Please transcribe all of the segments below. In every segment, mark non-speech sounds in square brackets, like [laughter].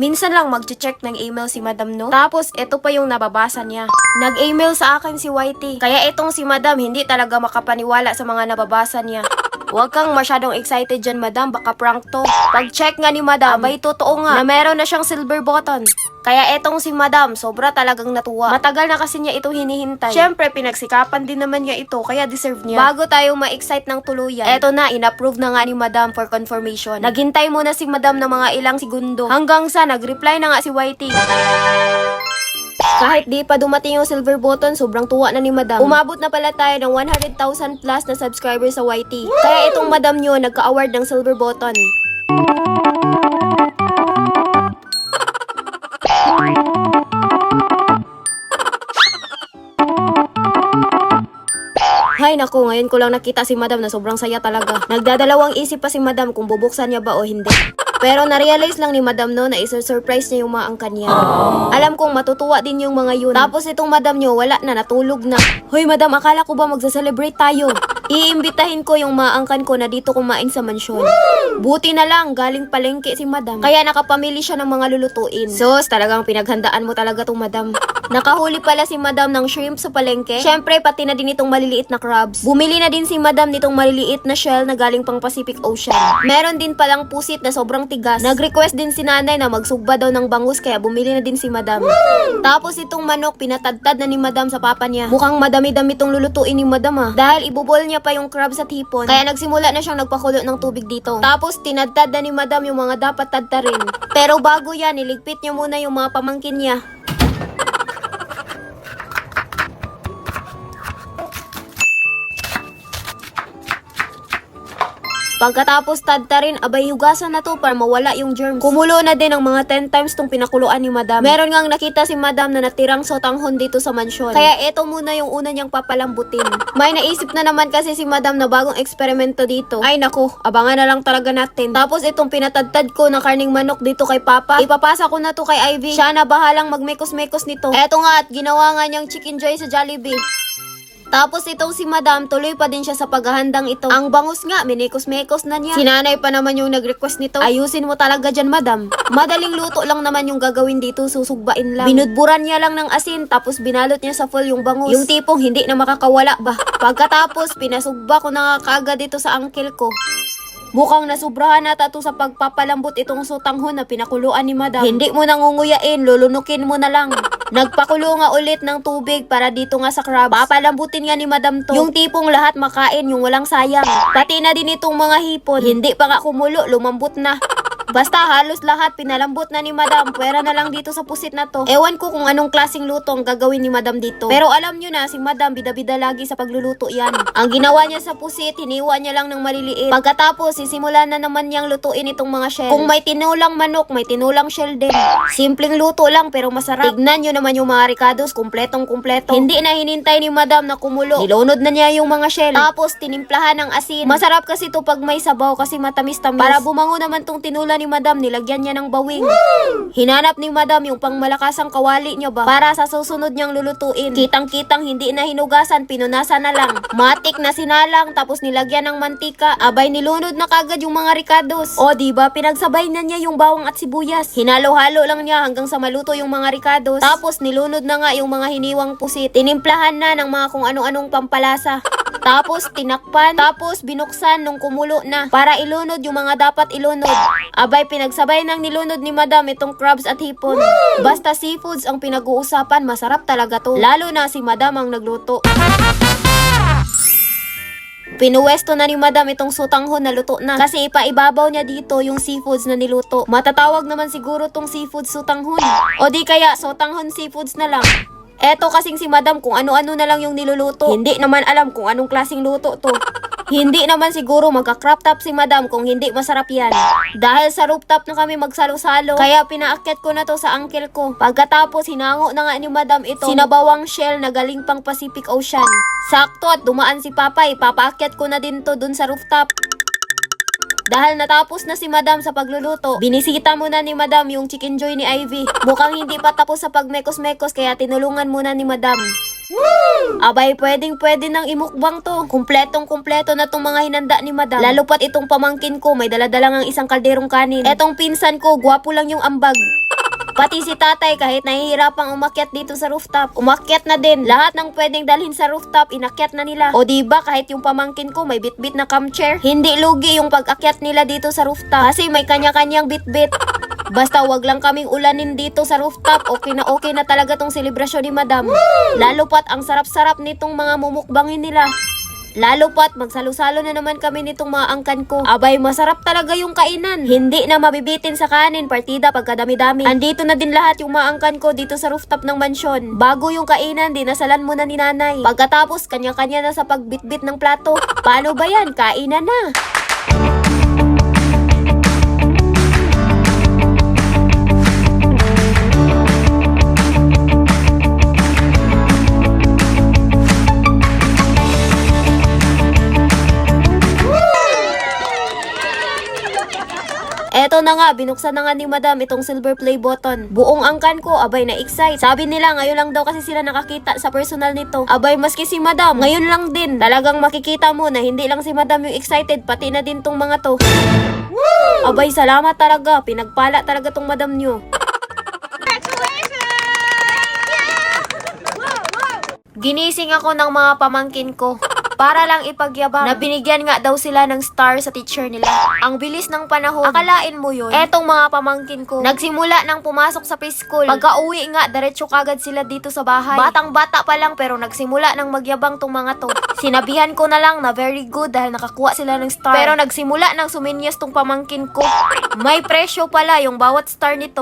Minsan lang mag-check ng email si Madam no. Tapos ito pa yung nababasa niya. Nag-email sa akin si Whitey. Kaya itong si Madam hindi talaga makapaniwala sa mga nababasa niya. Huwag kang masyadong excited dyan, madam. Baka prank to. Pag-check nga ni madam, abay totoo nga na meron na siyang silver button. Kaya etong si madam, sobra talagang natuwa. Matagal na kasi niya ito hinihintay. Siyempre, pinagsikapan din naman niya ito, kaya deserve niya. Bago tayo ma-excite ng tuluyan, eto na, inapprove na nga ni madam for confirmation. Naghintay muna si madam ng mga ilang segundo. Hanggang sa, nag-reply na nga si Whitey. Kahit di pa dumating yung silver button, sobrang tuwa na ni Madam. Umabot na pala tayo ng 100,000 plus na subscribers sa YT. Kaya itong Madam nyo, nagka-award ng silver button. Hay nako, ngayon ko lang nakita si Madam na sobrang saya talaga. Nagdadalawang isip pa si Madam kung bubuksan niya ba o hindi. Pero na-realize lang ni Madam no na isa-surprise niya yung mga angkan niya. Alam kong matutuwa din yung mga yun. Tapos itong Madam nyo, wala na, natulog na. Hoy Madam, akala ko ba magsa-celebrate tayo? Iimbitahin ko yung mga angkan ko na dito kumain sa mansyon. Buti na lang, galing palengke si Madam. Kaya nakapamili siya ng mga lulutuin. Sus, talagang pinaghandaan mo talaga tong Madam. Nakahuli pala si Madam ng shrimp sa palengke. Syempre, pati na din itong maliliit na crabs. Bumili na din si Madam nitong maliliit na shell na galing pang Pacific Ocean. Meron din palang pusit na sobrang tigas. Nag-request din si nanay na magsugba daw ng bangus kaya bumili na din si Madam. Tapos itong manok, pinatadtad na ni Madam sa papa niya. Mukhang madami-dami tong lulutuin ni Madam ah. Dahil ibubol niya pa yung crabs at hipon. Kaya nagsimula na siyang nagpakulo ng tubig dito. Tapos tinadtad na ni Madam yung mga dapat tadtarin. Pero bago yan, iligpit niya muna yung mga pamangkin niya. Pagkatapos tadtarin, abay hugasan na to para mawala yung germs. Kumulo na din ang mga 10 times tong pinakuluan ni Madam. Meron ngang nakita si Madam na natirang sotanghon dito sa mansyon. Kaya eto muna yung una niyang papalambutin. May naisip na naman kasi si Madam na bagong eksperimento dito. Ay nako, abangan na lang talaga natin. Tapos itong pinatadtad ko na karning manok dito kay Papa, ipapasa ko na to kay Ivy. Siya na bahalang magmekos-mekos nito. Eto nga at ginawa nga niyang chicken joy sa Jollibee. Tapos itong si Madam, tuloy pa din siya sa paghahandang ito. Ang bangus nga, minikos-mekos na niya. Sinanay pa naman yung nag-request nito. Ayusin mo talaga dyan, Madam. Madaling luto lang naman yung gagawin dito, susugbain lang. Binudburan niya lang ng asin, tapos binalot niya sa full yung bangus. Yung tipong hindi na makakawala ba. Pagkatapos, pinasugba ko na nga kaagad dito sa angkel ko. Mukhang nasubrahan nata to sa pagpapalambot itong sutanghon na pinakuluan ni madam. Hindi mo nangunguyain, lulunukin mo na lang. [laughs] Nagpakulo nga ulit ng tubig para dito nga sa crabs. Papalambutin nga ni madam to. Yung tipong lahat makain, yung walang sayang. Pati na din itong mga hipon. Hindi pa nga kumulo, lumambot na. Basta halos lahat pinalambot na ni Madam. Pwera na lang dito sa pusit na to. Ewan ko kung anong klaseng luto ang gagawin ni Madam dito. Pero alam nyo na, si Madam bida-bida lagi sa pagluluto yan. Ang ginawa niya sa pusit, hiniwa niya lang ng maliliit. Pagkatapos, sisimulan na naman niyang lutuin itong mga shell. Kung may tinulang manok, may tinulang shell din. Simpleng luto lang pero masarap. Tignan nyo naman yung mga ricados, kumpletong kumpleto. Hindi na hinintay ni Madam na kumulo. Nilunod na niya yung mga shell. Tapos, tinimplahan ng asin. Masarap kasi to pag may sabaw kasi matamis-tamis. Para bumango naman tong tinula ni Madam, nilagyan niya ng bawing. Hinanap ni Madam yung pangmalakasang kawali niya ba para sa susunod niyang lulutuin. Kitang-kitang hindi na hinugasan, pinunasan na lang. [laughs] Matik na sinalang tapos nilagyan ng mantika. Abay nilunod na kagad yung mga ricados. O di ba pinagsabay na niya yung bawang at sibuyas. Hinalo-halo lang niya hanggang sa maluto yung mga ricados. Tapos nilunod na nga yung mga hiniwang pusit. Tinimplahan na ng mga kung ano-anong pampalasa. Tapos tinakpan, tapos binuksan nung kumulo na para ilunod yung mga dapat ilunod. Abay pinagsabay ng nilunod ni Madam itong crabs at hipon. Basta seafoods ang pinag-uusapan, masarap talaga to. Lalo na si Madam ang nagluto. Pinuwesto na ni Madam itong sutanghon na luto na. Kasi ipaibabaw niya dito yung seafoods na niluto. Matatawag naman siguro tong seafood sutanghon. O di kaya sutanghon seafoods na lang. Eto kasing si Madam kung ano-ano na lang yung niluluto. Hindi naman alam kung anong klaseng luto to. Hindi naman siguro magka-crop top si Madam kung hindi masarap yan. Dahil sa rooftop na kami magsalo-salo, kaya pinaakyat ko na to sa uncle ko. Pagkatapos, hinango na nga ni Madam ito, sinabawang shell na galing pang Pacific Ocean. Sakto at dumaan si Papa, ipapaakyat ko na din to dun sa rooftop. Dahil natapos na si Madam sa pagluluto, binisita muna ni Madam yung chicken joy ni Ivy. Mukhang hindi pa tapos sa pagmekos-mekos kaya tinulungan muna ni Madam. Abay, pwedeng pwede nang imukbang to. Kumpletong kumpleto na tong mga hinanda ni Madam. Lalo pat itong pamangkin ko, may daladalang ang isang kalderong kanin. Etong pinsan ko, gwapo lang yung ambag. Pati si tatay kahit nahihirapang umakyat dito sa rooftop, umakyat na din. Lahat ng pwedeng dalhin sa rooftop, inakyat na nila. O di ba kahit yung pamangkin ko may bitbit na cam chair, hindi lugi yung pag-akyat nila dito sa rooftop kasi may kanya-kanyang bitbit. Basta wag lang kaming ulanin dito sa rooftop, okay na okay na talaga tong selebrasyon ni Madam. Lalo pat ang sarap-sarap nitong mga mumukbangin nila. Lalo pat magsalo-salo na naman kami nitong mga angkan ko. Abay, masarap talaga yung kainan. Hindi na mabibitin sa kanin, partida pagkadami-dami. Andito na din lahat yung mga angkan ko dito sa rooftop ng mansyon. Bago yung kainan, dinasalan mo na ni nanay. Pagkatapos, kanya-kanya na sa pagbitbit ng plato. Paano ba yan? Kainan na. Binuksan na nga ni Madam itong silver play button. Buong angkan ko, abay na excite. Sabi nila, ngayon lang daw kasi sila nakakita sa personal nito. Abay, maski si Madam, ngayon lang din. Talagang makikita mo na hindi lang si Madam yung excited, pati na din tong mga to. Abay, salamat talaga. Pinagpala talaga tong Madam nyo. Ginising ako ng mga pamangkin ko. Para lang ipagyabang na binigyan nga daw sila ng star sa teacher nila. Ang bilis ng panahon. Akalain mo yun? Etong mga pamangkin ko. Nagsimula nang pumasok sa preschool. Pagka uwi nga, diretso kagad sila dito sa bahay. Batang bata pa lang pero nagsimula nang magyabang tong mga to. Sinabihan ko na lang na very good dahil nakakuha sila ng star. Pero nagsimula nang suminyas tong pamangkin ko. May presyo pala yung bawat star nito.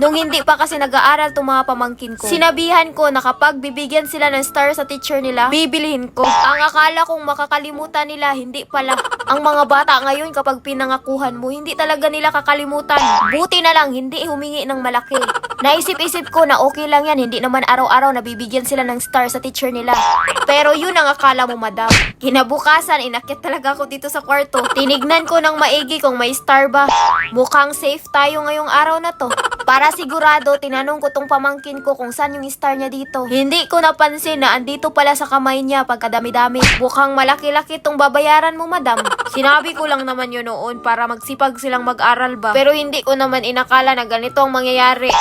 Nung hindi pa kasi nag-aaral tong mga pamangkin ko, sinabihan ko na kapag bibigyan sila ng star sa teacher nila, bibilihin ko. Ang akala kong makakalimutan nila, hindi pala. Ang mga bata ngayon kapag pinangakuhan mo, hindi talaga nila kakalimutan. Buti na lang, hindi humingi ng malaki. Naisip-isip ko na okay lang yan, hindi naman araw-araw nabibigyan sila ng star sa teacher nila. Pero yun ang akala mo, madam. Kinabukasan, inakit talaga ako dito sa kwarto. Tinignan ko ng maigi kung may star ba. Mukhang safe tayo ngayong araw na to. Para sigurado, tinanong ko tong pamangkin ko kung saan yung star niya dito. Hindi ko napansin na andito pala sa kamay niya pagkadami-dami. Mukhang malaki-laki tong babayaran mo, madam. Sinabi ko lang naman yun noon para magsipag silang mag-aral ba. Pero hindi ko naman inakala na ganito ang mangyayari.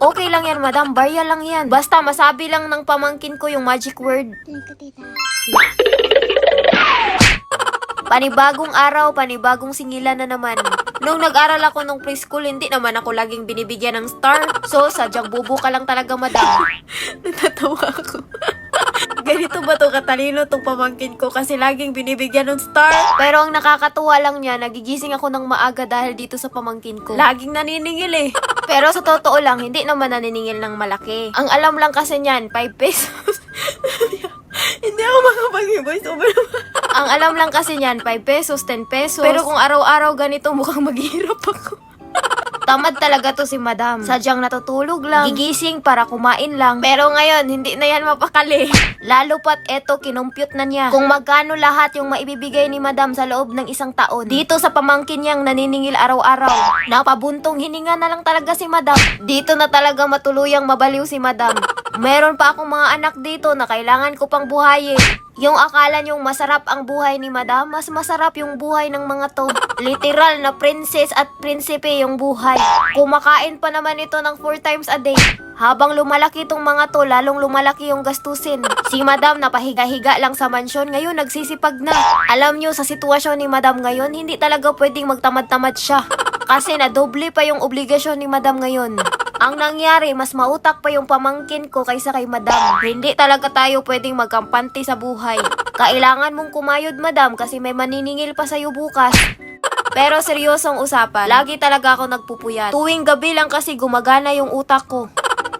Okay lang yan, madam. Barya lang yan. Basta masabi lang ng pamangkin ko yung magic word. Panibagong araw, panibagong singilan na naman. Nung nag-aral ako nung preschool, hindi naman ako laging binibigyan ng star. So, sadyang bubo ka lang talaga, madam. [laughs] Natatawa ako. Ganito ba to katalino tong pamangkin ko kasi laging binibigyan ng star? Pero ang nakakatuwa lang niya, nagigising ako ng maaga dahil dito sa pamangkin ko. Laging naniningil eh. [laughs] Pero sa totoo lang, hindi naman naniningil ng malaki. Ang alam lang kasi niyan, 5 pesos. [laughs] hindi ako makapag-voice over. Ang alam lang kasi niyan, 5 pesos, 10 pesos. Pero kung araw-araw ganito, mukhang maghihirap ako. Tamad talaga to si madam. Sadyang natutulog lang. Gigising para kumain lang. Pero ngayon, hindi na yan mapakali. Lalo pat eto, kinumpute na niya. Kung magkano lahat yung maibibigay ni madam sa loob ng isang taon. Dito sa pamangkin niyang naniningil araw-araw. Napabuntong hininga na lang talaga si madam. Dito na talaga matuluyang mabaliw si madam. Meron pa akong mga anak dito na kailangan ko pang buhayin. Yung akala niyong masarap ang buhay ni madam, mas masarap yung buhay ng mga to. Literal na princess at prinsipe yung buhay. Kumakain pa naman ito ng 4 times a day. Habang lumalaki tong mga to, lalong lumalaki yung gastusin. Si madam napahiga-higa lang sa mansyon, ngayon nagsisipag na. Alam nyo, sa sitwasyon ni madam ngayon, hindi talaga pwedeng magtamad-tamad siya. Kasi nadoble pa yung obligasyon ni madam ngayon. Ang nangyari, mas mautak pa yung pamangkin ko kaysa kay madam. Hindi talaga tayo pwedeng magkampante sa buhay. Kailangan mong kumayod madam kasi may maniningil pa sa'yo bukas. Pero seryosong usapan, lagi talaga ako nagpupuyat. Tuwing gabi lang kasi gumagana yung utak ko.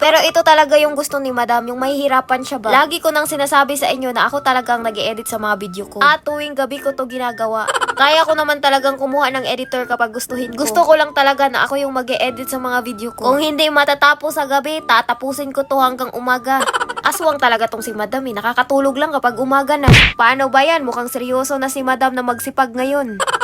Pero ito talaga yung gusto ni madam, yung mahihirapan siya ba? Lagi ko nang sinasabi sa inyo na ako talagang nag edit sa mga video ko. At tuwing gabi ko to ginagawa. [laughs] Kaya ko naman talagang kumuha ng editor kapag gustuhin ko. Gusto ko lang talaga na ako yung mag edit sa mga video ko. Kung hindi matatapos sa gabi, tatapusin ko to hanggang umaga. [laughs] Aswang talaga tong si madam eh. Nakakatulog lang kapag umaga na. Paano ba yan? Mukhang seryoso na si madam na magsipag ngayon. [laughs]